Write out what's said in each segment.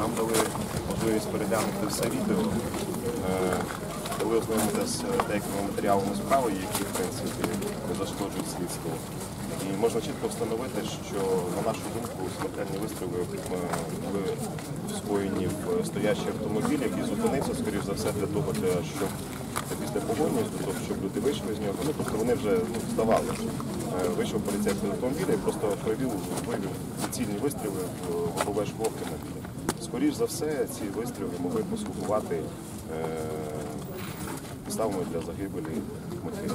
Нам дали можливість переглянути все відео, е, дали ознайомитися з деякими матеріалами справи, які в принципі не зашкоджують слідству. І можна чітко встановити, що на нашу думку смертельні вистріли е, були скоєні в стоящий автомобіль, який зупинився, скоріш за все, для того, щоб після погоні, щоб люди вийшли з нього. Ну, тобто вони вже ну, здавали. Е, Вийшов поліцейський з автомобіля і просто провів вивів прицільні вистріли в лобове шкло автомобіля. Скоріш за все, ці вистріли могли послугувати е, підставами для загибелі Матвія.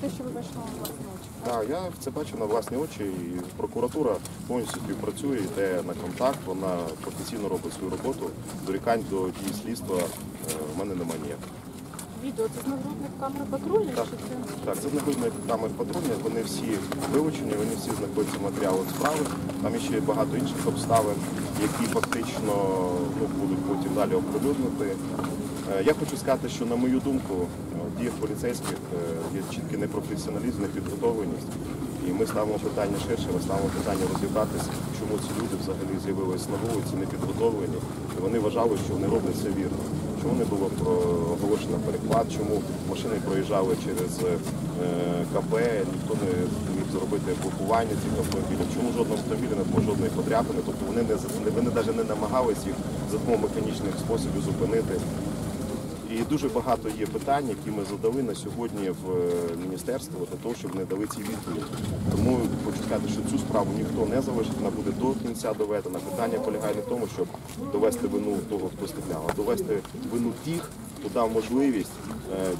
Те, що ви бачили на власні очі. Так, я це бачу на власні очі, і прокуратура повністю співпрацює, йде на контакт, вона професійно робить свою роботу. Дорікань до дії слідства е, в мене немає ніяких. Відео це з нагрудних камер патрульних Так. чи це? Так, це знаходять камер патрульних, вони всі вилучені, вони всі знаходяться в матеріалах справи. Там є багато інших обставин, які фактично ну, будуть потім далі оприлюднити. Е, Я хочу сказати, що на мою думку, в діях поліцейських е, є чіткий непрофесіоналізм, непідготовленість. І ми ставимо питання ширше, ми ставимо питання розібратися, чому ці люди взагалі з'явилися на вулиці, не підготовлені. І вони вважали, що вони роблять все вірно. Чому не було оголошено переклад, чому машини проїжджали через е, КП, ніхто не міг зробити блокування цих автомобілів, чому жодного автомобіля не було жодної подряпини, тобто вони не вони навіть не намагались їх за допомогою механічних способів зупинити. І дуже багато є питань, які ми задали на сьогодні в е, міністерство для того, щоб не дали ці відповіді. Тому хочу сказати, що цю справу ніхто не залишить, вона буде до кінця доведена. Питання полягає не в тому, щоб довести вину того, хто стріляв, а довести вину тих, хто дав можливість, е,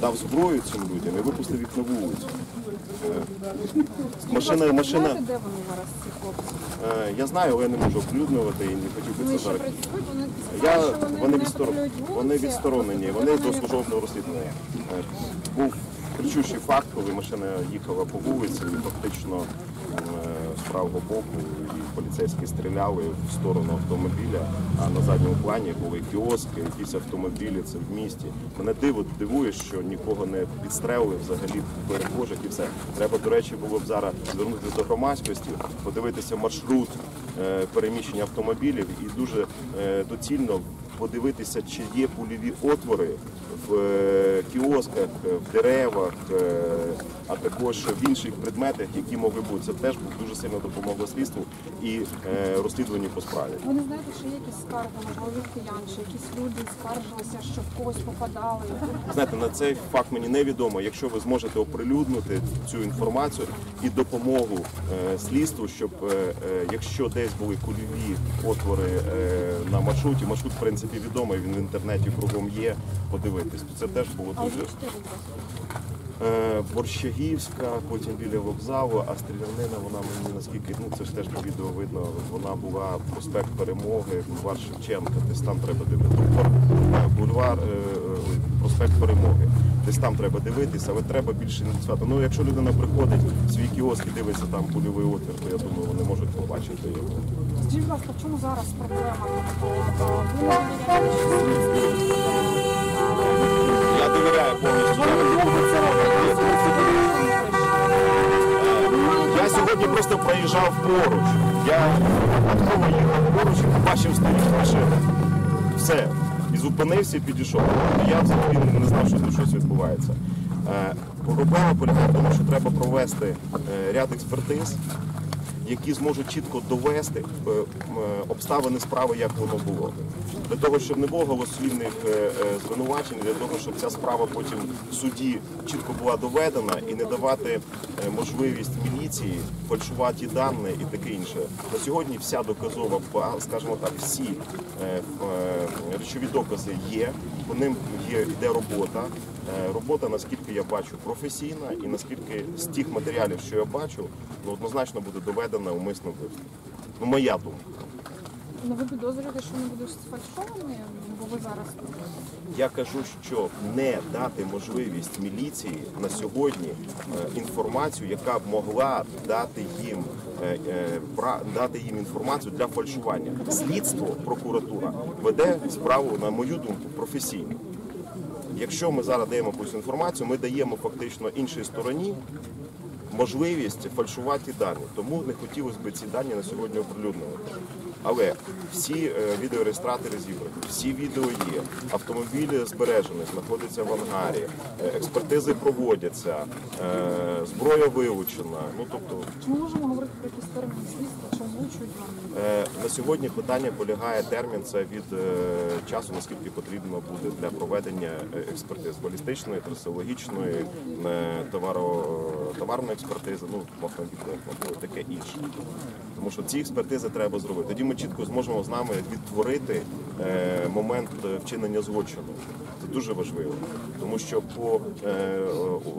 дав зброю цим людям і випустив їх на вулицю. Е, Машина, машина. де вони зараз, ці хлопці? е, Я знаю, але я не можу оприлюднювати і не хотів би це зараз. вони Я, вони, вони, не відстор... патрулюють вони відсторонені, вони до службового розслідування. Був кричущий факт, коли машина їхала по вулиці і фактично правого боку і поліцейські стріляли в сторону автомобіля, а на задньому плані були кіоски, якісь автомобілі, це в місті. Мене диво дивує, що нікого не підстрелили взагалі перехожих і все. Треба, до речі, було б зараз звернутися до громадськості, подивитися маршрут е, переміщення автомобілів і дуже е, доцільно подивитися, чи є пульові отвори в е, кіосках, в деревах, а також в інших предметах, які могли бути. Це теж дуже сильно допомогло слідству і е, розслідуванню по справі. Ви не знаєте, що є якісь скарги, можливо, киян, чи якісь люди скаржилися, що в когось попадали. Знаєте, на цей факт мені невідомо. Якщо ви зможете оприлюднити цю інформацію і допомогу е, слідству, щоб е, якщо десь були кульові отвори на маршруті, маршрут в принципі відомий, він в інтернеті кругом є. Подивитись, це теж було дуже. Е, Борщагівська, потім біля вокзалу, а стрілянина, вона мені наскільки, ну це ж теж по відео видно, вона була проспект Перемоги, бульвар Шевченка, десь там треба дивитися. Е, Бульвар, е, проспект Перемоги. Десь там треба дивитися, але треба більше не свято. Ну, якщо людина приходить в свій кіоск і дивиться там польовий отвір, то я думаю, вони можуть побачити його. Скажіть, будь ласка, в чому зараз проблема? Я довіряю повністю. Просто проїжджав поруч. Я випадково їхав поруч і побачив стоїть машина. Все. І зупинився і підійшов. Я взагалі не знав, що тут щось відбувається. Е, Проблема полягає в тому, що треба провести е, ряд експертиз, які зможуть чітко довести е, е, обставини справи, як воно було. Для того, щоб не було голослівних е, звинувачень, для того, щоб ця справа потім в суді чітко була доведена і не давати можливість міліції фальшувати дані і таке інше. На сьогодні вся доказова, скажімо так, всі речові докази є, по ним є йде робота. Е, Робота, наскільки я бачу, професійна, і наскільки з тих матеріалів, що я бачу, ну однозначно буде доведена умисне вбивство. Ну, моя думка. Ну ви підозрюєте, що вони будуть сфальшовані, бо ви зараз Я кажу, що не дати можливість міліції на сьогодні е, інформацію, яка б могла дати їм дати їм інформацію для фальшування. Слідство, прокуратура веде справу, на мою думку, професійно. Якщо ми зараз даємо якусь інформацію, ми даємо фактично іншій стороні можливість фальшувати дані. Тому не хотілося б ці дані на сьогодні оприлюднювати. Але всі е, відеореєстратори зібрані, всі відео є, автомобіль збережений, знаходиться в ангарі, е, експертизи проводяться, е, зброя вилучена. Ну тобто Чи ми можемо говорити про якісь терміни слідства, чи озвучують? Е, На сьогодні питання полягає термін це від часу, наскільки потрібно буде для проведення експертиз балістичної, трасологічної, товаро, товарної експертизи, ну автомобільної таке інше. Тому що ці експертизи треба зробити. Тоді ми чітко зможемо з нами відтворити е, момент е, вчинення злочину. Це дуже важливо, тому що по е,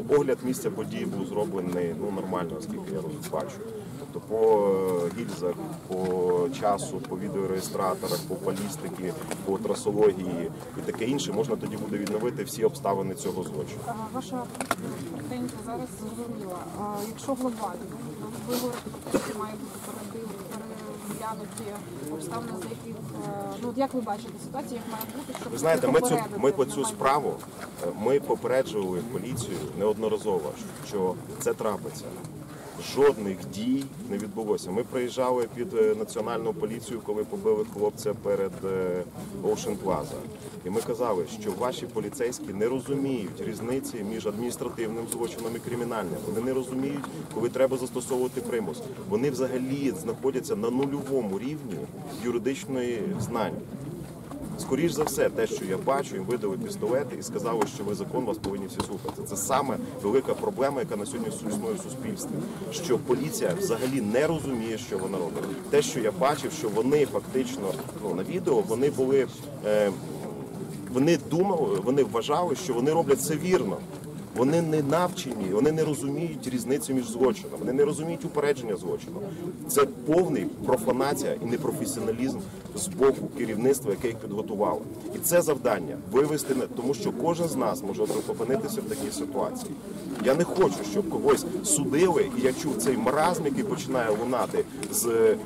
огляд місця події був зроблений ну нормально, оскільки я бачу. Тобто по гільзах, по часу, по відеореєстраторах, по балістики, по трасології і таке інше можна тоді буде відновити всі обставини цього злочину. Ваша претензія зараз зрозуміла. Якщо глобально, ви говорите що має бути передив- переглянуті обставини, за яких е, ну як ви бачите ситуацію, як має бути, щоб Ви знаєте, ми цю ми по цю справу е, ми попереджували поліцію неодноразово, що це трапиться. Жодних дій не відбулося. Ми приїжджали під е, національну поліцію, коли побили хлопця перед е, Ocean Plaza. І ми казали, що ваші поліцейські не розуміють різниці між адміністративним злочином і кримінальним. Вони не розуміють, коли треба застосовувати примус. Вони взагалі знаходяться на нульовому рівні юридичної знань. Скоріш за все, те, що я бачу, їм видали пістолети і сказали, що ви закон вас повинні всі слухати. Це саме велика проблема, яка на сьогодні існує в суспільстві. Що поліція взагалі не розуміє, що вона робить. Те, що я бачив, що вони фактично ну на відео вони були. Е, вони думали, вони вважали, що вони роблять це вірно. Вони не навчені, вони не розуміють різницю між злочином, вони не розуміють упередження злочину. Це повний профанація і непрофесіоналізм з боку керівництва, яке їх підготувало. І це завдання вивести на тому, що кожен з нас може опинитися в такій ситуації. Я не хочу, щоб когось судили, і я чув цей маразм, який починає лунати з е,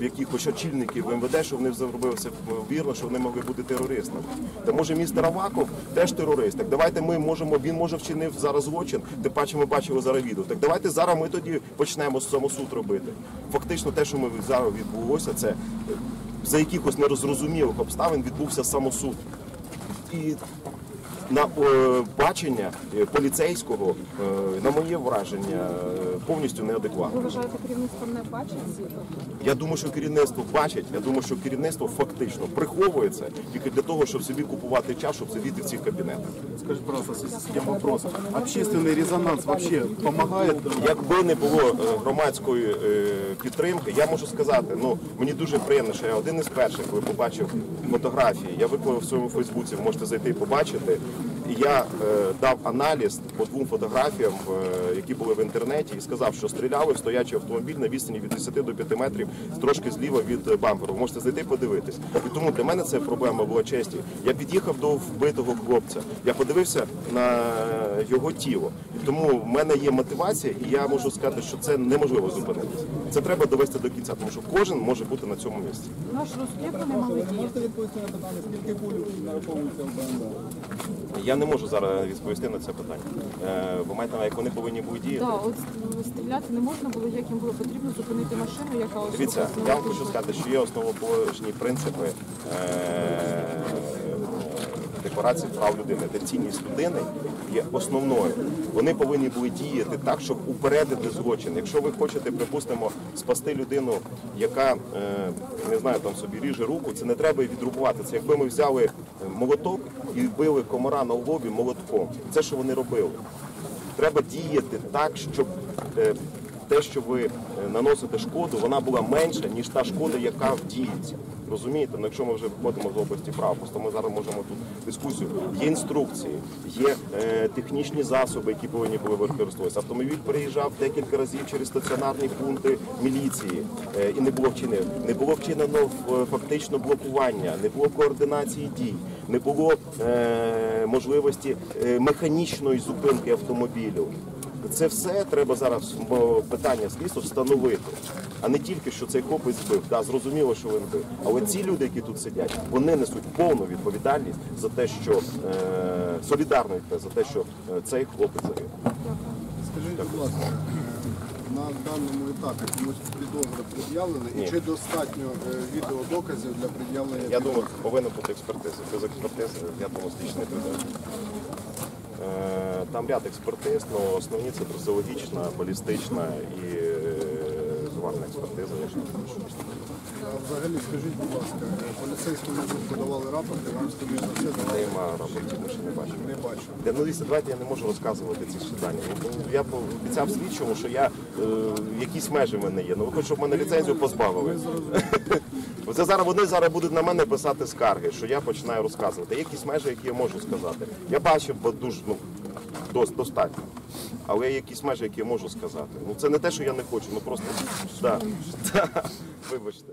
якихось очільників МВД, що вони зробили все вірно, що вони могли бути терористами. Та може містер Аваков теж терорист. Так давайте ми можемо, він може вчинив зараз злочин, тим паче ми бачимо зараз відео. Так давайте зараз ми тоді почнемо самосуд робити. Фактично, те, що ми зараз відбулося, це е, за якихось нерозрозумілих обставин відбувся самосуд. І на е, бачення е, поліцейського, е, на моє враження, повністю неадекватно. Ви вважаєте, керівництво не бачить? Я думаю, що керівництво бачить. Я думаю, що керівництво фактично приховується тільки для того, щоб собі купувати час, щоб сидіти в цих кабінетах. Скажите, пожалуйста, система вопрос. Общественный резонанс вообще помогает? Якби не було громадської підтримки, я можу сказати, ну мені дуже приємно, що я один із перших, коли побачив фотографії. Я виклав в своєму Фейсбуці, можете зайти і побачити. І я е, дав аналіз по двом фотографіям, е, які були в інтернеті, і сказав, що стріляли в стоячий автомобіль на відстані від 10 до 5 метрів, трошки зліва від е, бамперу. Ви можете зайти і подивитись. І тому для мене це проблема була честі. Я під'їхав до вбитого хлопця. Я подивився на його тіло. І тому в мене є мотивація, і я можу сказати, що це неможливо зупинитися. Це треба довести до кінця, тому що кожен може бути на цьому місці. Наш розслідування мали діяти. Можете відповісти на питання, скільки куль нараховується в БМВ? Я не можу зараз відповісти на це питання. Е, Ви маєте на як вони повинні були діяти? Да, от стріляти не можна було, як їм було потрібно зупинити машину, яка ось Дивіться, я вам хочу сказати, що є основоположні принципи е, декларації прав людини, де цінність людини є основною. Вони повинні були діяти так, щоб упередити злочин. Якщо ви хочете, припустимо, спасти людину, яка е, не знаю, там собі ріже руку, це не треба відрубувати. Це якби ми взяли молоток і били комара на лобі молотком. Це що вони робили. Треба діяти так, щоб е, те, що ви е, наносите шкоду, вона була менша, ніж та шкода, яка вдіється. Розумієте? Ну, якщо ми вже виходимо з області прав, просто ми зараз можемо тут дискусію. Є інструкції, є е, технічні засоби, які повинні були використовуватися. Автомобіль переїжджав декілька разів через стаціонарні пункти міліції е, і не було вчинено. Не було вчинено е, фактично блокування, не було координації дій, не було е, можливості е, механічної зупинки автомобілю. Це все треба зараз питання слідства встановити, а не тільки що цей хлопець збив. Да, зрозуміло, що він бив. Але ці люди, які тут сидять, вони несуть повну відповідальність за те, що е, солідарну відповідальність за те, що е, цей хлопець загинув. Скажіть, будь ласка, на даному етапі комусь підозри пред'явлені? Ні. І чи достатньо е, відеодоказів для пред'явлення? Я думаю, повинна бути експертиза. Без експертизи, я думаю, слідчий не прийде. Е, Там ряд експертиз, але основні це трусологічна, балістична і е, експертиза, якщо не взагалі, скажіть, будь ласка, е, поліцейські подавали рапорти, вам скоріш за все давали? Нема рапортів, ми ще не бачимо. Не бачу. Я, ну, дивіться, давайте я не можу розказувати ці дані. Ну, Я пообіцяв слідчому, що я, е, якісь межі в мене є. Ну ви хочете, щоб мене ліцензію позбавили. Оце зараз вони зараз будуть на мене писати скарги, що я починаю розказувати. Є якісь межі, які я можу сказати. Я бачив, бо дуже ну, достатньо. Але є якісь межі, які я можу сказати. Ну це не те, що я не хочу, ну просто вибачте.